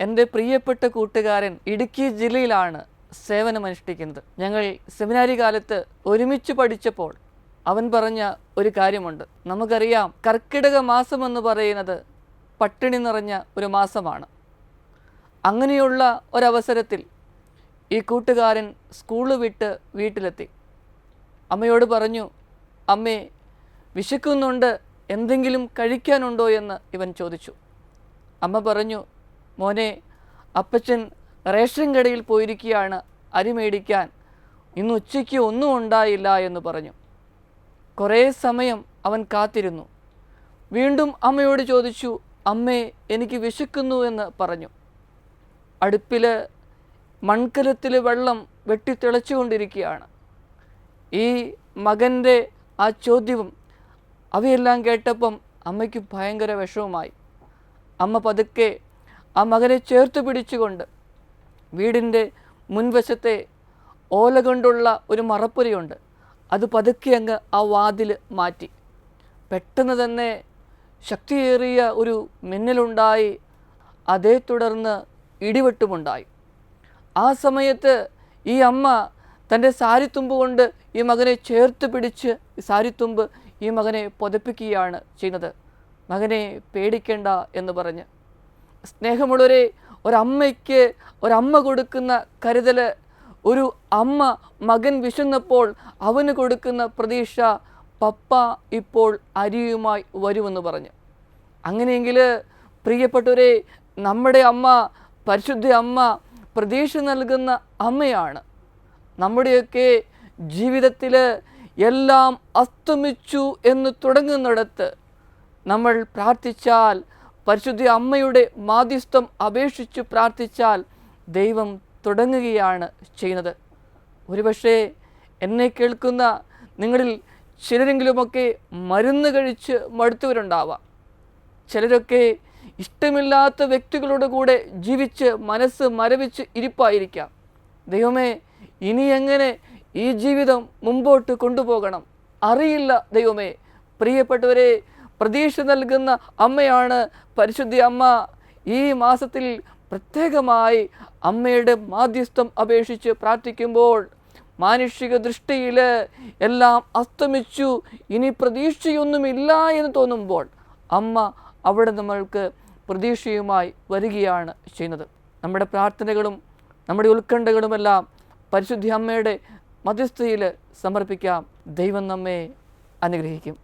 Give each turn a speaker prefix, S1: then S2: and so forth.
S1: എന്റെ പ്രിയപ്പെട്ട കൂട്ടുകാരൻ ഇടുക്കി ജില്ലയിലാണ് സേവനമനുഷ്ഠിക്കുന്നത് ഞങ്ങൾ സെമിനാരി കാലത്ത് ഒരുമിച്ച് പഠിച്ചപ്പോൾ അവൻ പറഞ്ഞ ഒരു കാര്യമുണ്ട്. നമുക്കറിയാം കർക്കിടക മാസം എന്ന് പറയുന്നത് പട്ടിണി നിറഞ്ഞ ഒരു മാസമാണ്. അങ്ങനെയുള്ള ഒരവസരത്തിൽ ഈ കൂട്ടുകാരൻ സ്കൂൾ വിട്ട് വീട്ടിലെത്തി. അമ്മയോട് പറഞ്ഞു അമ്മേ വിശക്കുന്നുണ്ട്. എന്തെങ്കിലും കഴിക്കാനുണ്ടോ? എന്ന് ഇവൻ ചോദിച്ചു. അമ്മ പറഞ്ഞു മോനെ അപ്പച്ചൻ റേഷൻ കടയിൽ പോയിരിക്കുകയാണ്. അരി മേടിക്കാൻ. ഇന്ന് ഉച്ചയ്ക്ക് ഒന്നും ഉണ്ടായില്ല എന്ന് പറഞ്ഞു. കുറേ സമയം അവൻ കാത്തിരുന്നു. വീണ്ടും അമ്മയോട് ചോദിച്ചു അമ്മേ എനിക്ക് വിശക്കുന്നു എന്ന് പറഞ്ഞു. അടുപ്പിൽ മൺകലത്തിൽ വെള്ളം വെട്ടിത്തിളച്ചുകൊണ്ടിരിക്കുകയാണ് ഈ മകന്റെ ആ ചോദ്യവും അവയെല്ലാം കേട്ടപ്പം അമ്മയ്ക്ക് ഭയങ്കര വിഷമമായി. അമ്മ പതുക്കെ ആ മകനെ ചേർത്ത് പിടിച്ചുകൊണ്ട് വീടിന്റെ മുൻവശത്തെ ഓല കൊണ്ടുള്ള ഒരു മറപ്പുരയുണ്ട്. അത് പതുക്കെ അങ്ങ് ആ വാതിൽ മാറ്റി. പെട്ടെന്ന് തന്നെ ശക്തിയേറിയ ഒരു മിന്നലുണ്ടായി. അതേ തുടർന്ന് ഇടിവെട്ടുമുണ്ടായി. ആ സമയത്ത് ഈ അമ്മ തന്റെ സാരിത്തുമ്പ് കൊണ്ട് ഈ മകനെ ചേർത്ത് പിടിച്ച് സാരിത്തുമ്പ് ഈ മകനെ പുതപ്പിക്കുകയാണ് ചെയ്യുന്നത്. മകനെ പേടിക്കേണ്ട എന്ന് പറഞ്ഞ് സ്നേഹമുള്ളവരെ ഒരമ്മയ്ക്ക് ഒരമ്മ കൊടുക്കുന്ന കരുതൽ ഒരു അമ്മ മകൻ വിശന്നപ്പോൾ അവന് കൊടുക്കുന്ന പ്രതീക്ഷ പപ്പ ഇപ്പോൾ അരിയുമായി വരുമെന്ന് പറഞ്ഞു. അങ്ങനെയെങ്കിൽ പ്രിയപ്പെട്ടവരെ നമ്മുടെ അമ്മ പരിശുദ്ധ അമ്മ പ്രതീക്ഷ നൽകുന്ന അമ്മയാണ്. നമ്മുടെയൊക്കെ ജീവിതത്തിൽ എല്ലാം അസ്തമിച്ചു എന്ന് തുടങ്ങുന്നിടത്ത് നമ്മൾ പ്രാർത്ഥിച്ചാൽ പരിശുദ്ധ അമ്മയുടെ മാധ്യസ്ഥം അപേക്ഷിച്ച് പ്രാർത്ഥിച്ചാൽ ദൈവം തുടങ്ങുകയാണ് ചെയ്യുന്നത്. ഒരുപക്ഷേ എന്നെ കേൾക്കുന്ന നിങ്ങളിൽ ചിലരെങ്കിലുമൊക്കെ മരുന്ന് കഴിച്ച് മടുത്തവരുണ്ടാവാം. ചിലരൊക്കെ ഇഷ്ടമില്ലാത്ത വ്യക്തികളുടെ കൂടെ ജീവിച്ച് മനസ്സ് മരവിച്ച് ഇരിപ്പായിരിക്കാം. ദൈവമേ ഇനി എങ്ങനെ ഈ ജീവിതം മുമ്പോട്ട് കൊണ്ടുപോകണം? അറിയില്ല ദൈവമേ. പ്രിയപ്പെട്ടവരെ പ്രതീക്ഷ നൽകുന്ന അമ്മയാണ് പരിശുദ്ധി അമ്മ. ഈ മാസത്തിൽ പ്രത്യേകമായി അമ്മയുടെ മാധ്യസ്ഥം അപേക്ഷിച്ച് പ്രാർത്ഥിക്കുമ്പോൾ മാനുഷിക ദൃഷ്ടിയിൽ എല്ലാം അസ്തമിച്ചു ഇനി പ്രതീക്ഷയൊന്നുമില്ല എന്ന് തോന്നുമ്പോൾ അമ്മ അവിടെ നമ്മൾക്ക് പ്രതീക്ഷയുമായി വരികയാണ് ചെയ്യുന്നത്. നമ്മുടെ പ്രാർത്ഥനകളും നമ്മുടെ ഉത്കണ്ഠകളുമെല്ലാം പരിശുദ്ധി അമ്മയുടെ മധ്യസ്ഥയിൽ സമർപ്പിക്കാം. ദൈവം നമ്മെ അനുഗ്രഹിക്കും.